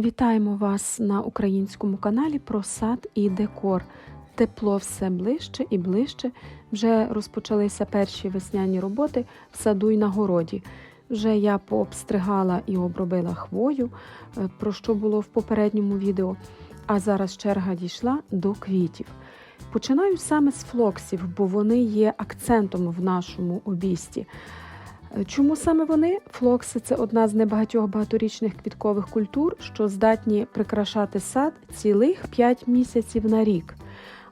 Вітаємо вас на українському каналі про сад і декор. Тепло все ближче і ближче. Вже розпочалися перші весняні роботи в саду й на городі. Вже я пообстригала і обробила хвою, е, про що було в попередньому відео. А зараз черга дійшла до квітів. Починаю саме з флоксів, бо вони є акцентом в нашому обісті. Чому саме вони? Флокси це одна з небагатьох багаторічних квіткових культур, що здатні прикрашати сад цілих 5 місяців на рік.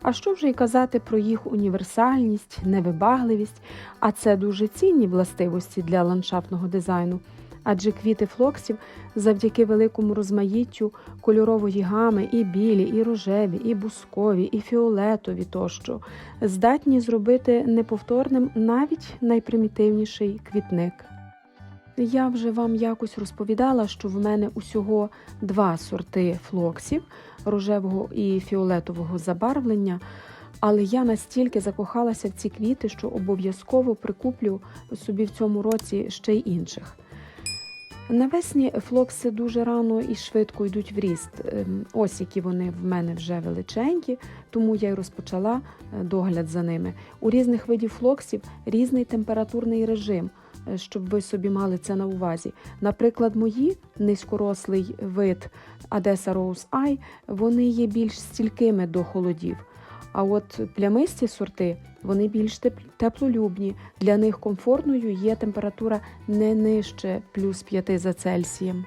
А що вже й казати про їх універсальність, невибагливість, а це дуже цінні властивості для ландшафтного дизайну. Адже квіти флоксів завдяки великому розмаїттю кольорової гами і білі, і рожеві, і бускові, і фіолетові тощо здатні зробити неповторним навіть найпримітивніший квітник. Я вже вам якось розповідала, що в мене усього два сорти флоксів рожевого і фіолетового забарвлення. Але я настільки закохалася в ці квіти, що обов'язково прикуплю собі в цьому році ще й інших. Навесні флокси дуже рано і швидко йдуть в ріст. Ем, Ось які вони в мене вже величенькі, тому я й розпочала е, догляд за ними. У різних видів флоксів різний температурний режим, е, щоб ви собі мали це на увазі. Наприклад, мої низькорослий вид Одеса Rose Eye, вони є більш стількими до холодів. А от плямисті сорти вони більш теп- теплолюбні. Для них комфортною є температура не нижче плюс 5 за Цельсієм.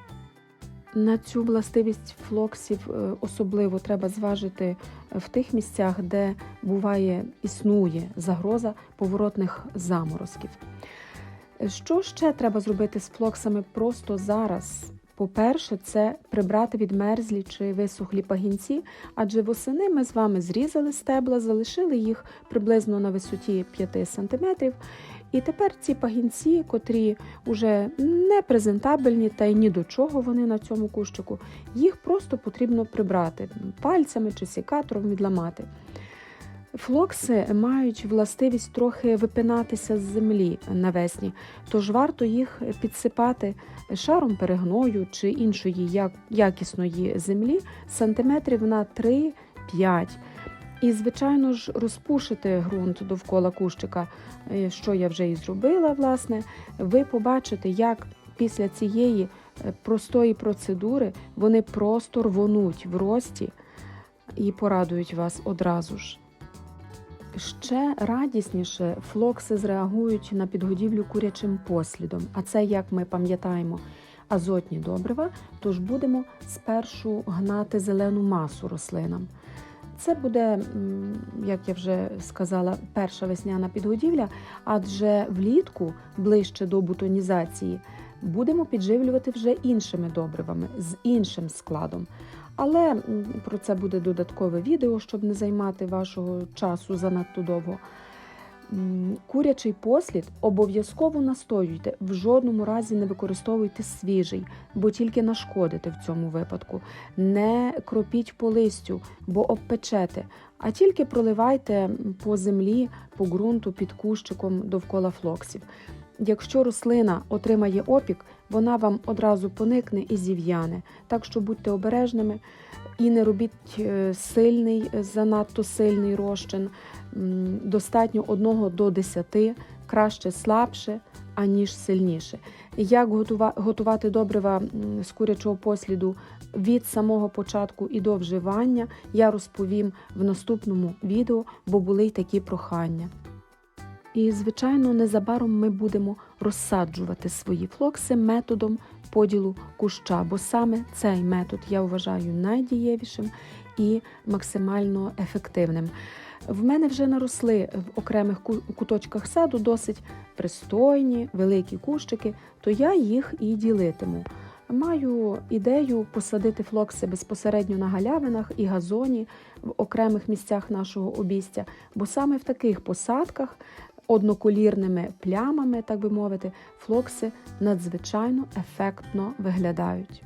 На цю властивість флоксів е, особливо треба зважити в тих місцях, де буває існує загроза поворотних заморозків. Що ще треба зробити з флоксами просто зараз? По-перше, це прибрати відмерзлі чи висохлі пагінці, адже восени ми з вами зрізали стебла, залишили їх приблизно на висоті 5 см. І тепер ці пагінці, котрі вже не презентабельні та й ні до чого вони на цьому кущику, їх просто потрібно прибрати пальцями чи сікатором відламати. Флокси мають властивість трохи випинатися з землі навесні, тож варто їх підсипати шаром перегною чи іншої якісної землі сантиметрів на 3-5. І, звичайно ж, розпушити ґрунт довкола кущика, е, що я вже і зробила, власне, ви побачите, як після цієї е, простої процедури вони просто рвонуть в рості і порадують вас одразу ж. Ще радісніше флокси зреагують на підгодівлю курячим послідом, а це, як ми пам'ятаємо, азотні добрива, тож будемо спершу гнати зелену масу рослинам. Це буде, як я вже сказала, перша весняна підгодівля, адже влітку, ближче до бутонізації, будемо підживлювати вже іншими добривами з іншим складом. Але про це буде додаткове відео, щоб не займати вашого часу занадто довго. Курячий послід обов'язково настоюйте, в жодному разі не використовуйте свіжий, бо тільки нашкодите в цьому випадку. Не кропіть по листю, бо обпечете, а тільки проливайте по землі, по ґрунту під кущиком довкола флоксів. Якщо рослина отримає опік, вона вам одразу поникне і зів'яне. Так що будьте обережними і не робіть е, сильний, е, занадто сильний розчин. Достатньо 1 до 10, краще слабше, аніж сильніше. Як готувати добрива з курячого посліду від самого початку і до вживання, я розповім в наступному відео, бо були й такі прохання. І, звичайно, незабаром ми будемо розсаджувати свої флокси методом поділу куща, бо саме цей метод я вважаю найдієвішим і максимально ефективним. В мене вже наросли в окремих куточках саду досить пристойні, великі кущики, то я їх і ділитиму. Маю ідею посадити флокси безпосередньо на галявинах і газоні в окремих місцях нашого обістя, бо саме в таких посадках одноколірними плямами, так би мовити, флокси надзвичайно ефектно виглядають.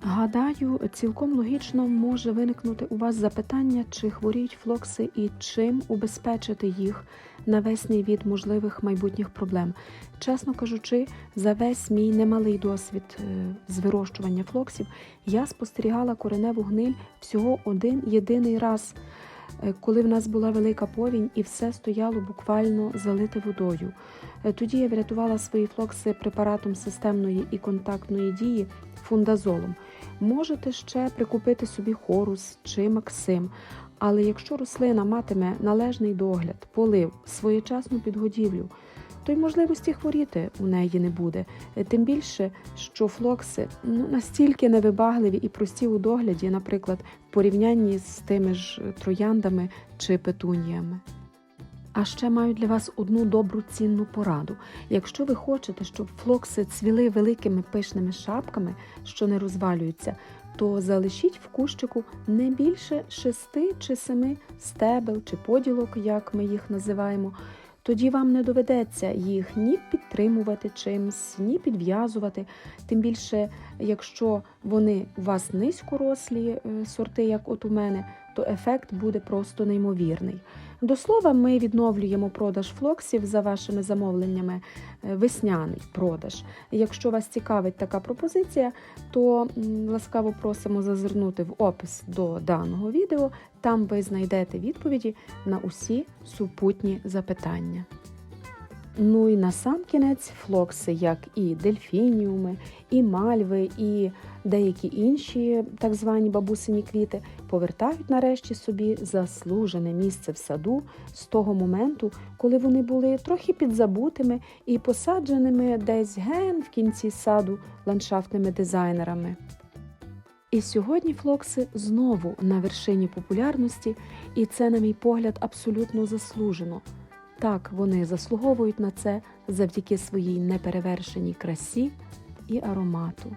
Гадаю, цілком логічно може виникнути у вас запитання, чи хворіють флокси і чим убезпечити їх навесні від можливих майбутніх проблем. Чесно кажучи, за весь мій немалий досвід е, з вирощування флоксів я спостерігала кореневу гниль всього один єдиний раз, коли в нас була велика повінь і все стояло буквально залите водою. Е, Тоді я врятувала свої флокси препаратом системної і контактної дії фундазолом. Можете ще прикупити собі хорус чи максим. Але якщо рослина матиме належний догляд, полив, своєчасну підгодівлю, то й можливості хворіти у неї не буде. Е, Тим більше, що флокси ну, настільки невибагливі і прості у догляді, наприклад, в порівнянні з тими ж трояндами чи петуніями. А ще маю для вас одну добру цінну пораду. Якщо ви хочете, щоб флокси цвіли великими пишними шапками, що не розвалюються, то залишіть в кущику не більше шести чи семи стебел чи поділок, як ми їх називаємо. Тоді вам не доведеться їх ні підтримувати чимсь, ні підв'язувати. Тим більше, якщо вони у вас низькорослі е, сорти, як от у мене, то ефект буде просто неймовірний. До слова, ми відновлюємо продаж флоксів за вашими замовленнями, е, весняний продаж. Якщо вас цікавить така пропозиція, то ласкаво просимо зазирнути в опис до даного відео. Там ви знайдете відповіді на усі супутні запитання. Ну і на сам кінець флокси, як і дельфініуми, і мальви, і деякі інші так звані бабусині квіти, повертають нарешті собі заслужене місце в саду з того моменту, коли вони були трохи підзабутими і посадженими десь ген в кінці саду ландшафтними дизайнерами. І сьогодні флокси знову на вершині популярності, і це, на мій погляд, абсолютно заслужено. Так, вони заслуговують на це завдяки своїй неперевершеній красі і аромату.